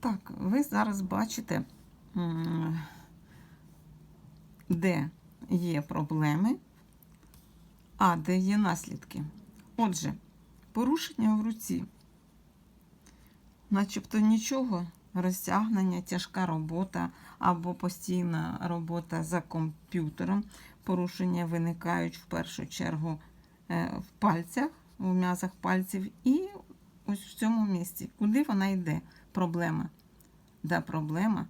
Так, ви зараз бачите, де є проблеми, а де є наслідки. Отже, порушення в руці, начебто нічого, розтягнення, тяжка робота або постійна робота за комп'ютером. Порушення виникають в першу чергу е, в пальцях, в м'язах пальців і ось в цьому місці. Куди вона йде? Проблема. Де проблема?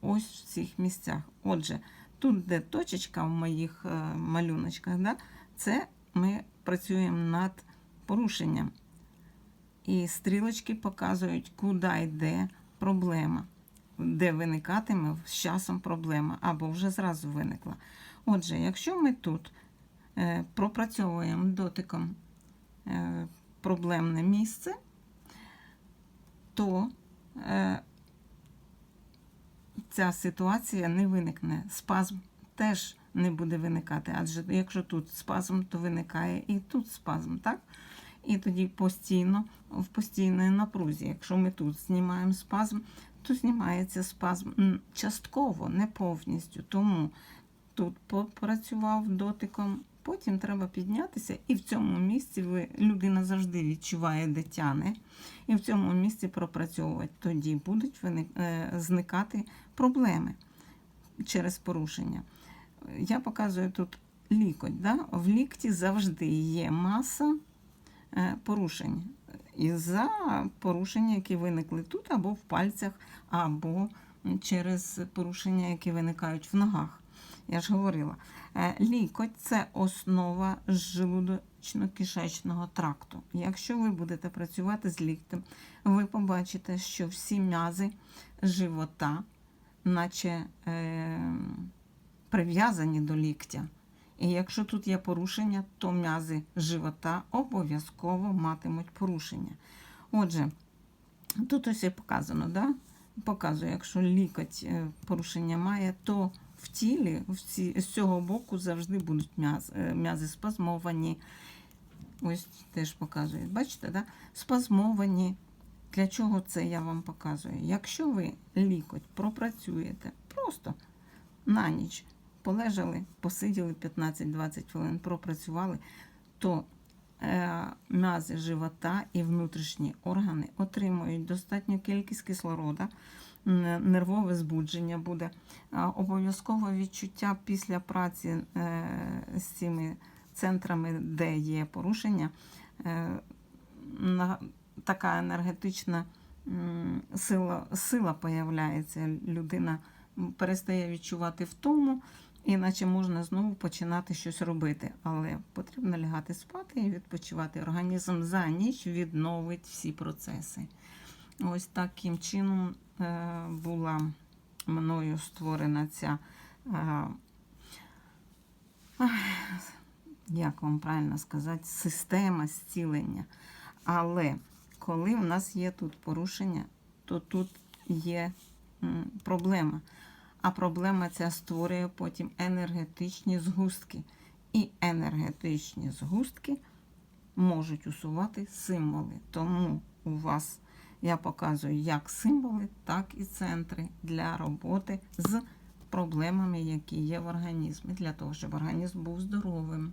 Ось в цих місцях. Отже, тут, де точечка в моїх е, малюночках, да, це ми працюємо над порушенням. І стрілочки показують, куди йде проблема, де виникатиме з часом проблема, або вже зразу виникла. Отже, якщо ми тут е, пропрацьовуємо дотиком е, проблемне місце, то е, ця ситуація не виникне. Спазм теж не буде виникати, адже якщо тут спазм, то виникає і тут спазм, так? І тоді постійно, в постійній напрузі. Якщо ми тут знімаємо спазм, то знімається спазм частково, не повністю. Тому тут попрацював дотиком, потім треба піднятися, і в цьому місці ви, людина завжди відчуває, де тяне, і в цьому місці пропрацьовувати. Тоді будуть виник- е, зникати проблеми через порушення. Я показую тут лікоть. Да? В лікті завжди є маса е, порушень. Із-за порушення, які виникли тут, або в пальцях, або через порушення, які виникають в ногах. Я ж говорила, Е, лікоть це основа желудочно-кишечного тракту. Якщо ви будете працювати з ліктем, ви побачите, що всі м'язи живота, наче е, прив'язані до ліктя. І якщо тут є порушення, то м'язи живота обов'язково матимуть порушення. Отже, тут ось і показано, да? показує, якщо лікоть е, порушення має, то в тілі з цього боку завжди будуть м'язи, е, м'язи спазмовані. Ось теж показує. Бачите, да? спазмовані. Для чого це я вам показую? Якщо ви лікоть пропрацюєте просто на ніч, полежали, посиділи 15-20 хвилин, пропрацювали, то м'язи живота і внутрішні органи отримують достатню кількість кислорода, нервове збудження буде. А, Обов'язково відчуття після праці е, з цими центрами, де є порушення, е, така енергетична сила, сила появляється. Людина перестає відчувати втому, іначе можна знову починати щось робити. Але потрібно лягати спати і відпочивати. Організм за ніч відновить всі процеси. Ось таким чином е, була мною створена ця. е, Як вам правильно сказати, система зцілення. Але коли в нас є тут порушення, то тут є проблема. А проблема ця створює потім енергетичні згустки. І енергетичні згустки можуть усувати символи. Тому у вас я показую як символи, так і центри для роботи з проблемами, які є в організмі, для того, щоб організм був здоровим.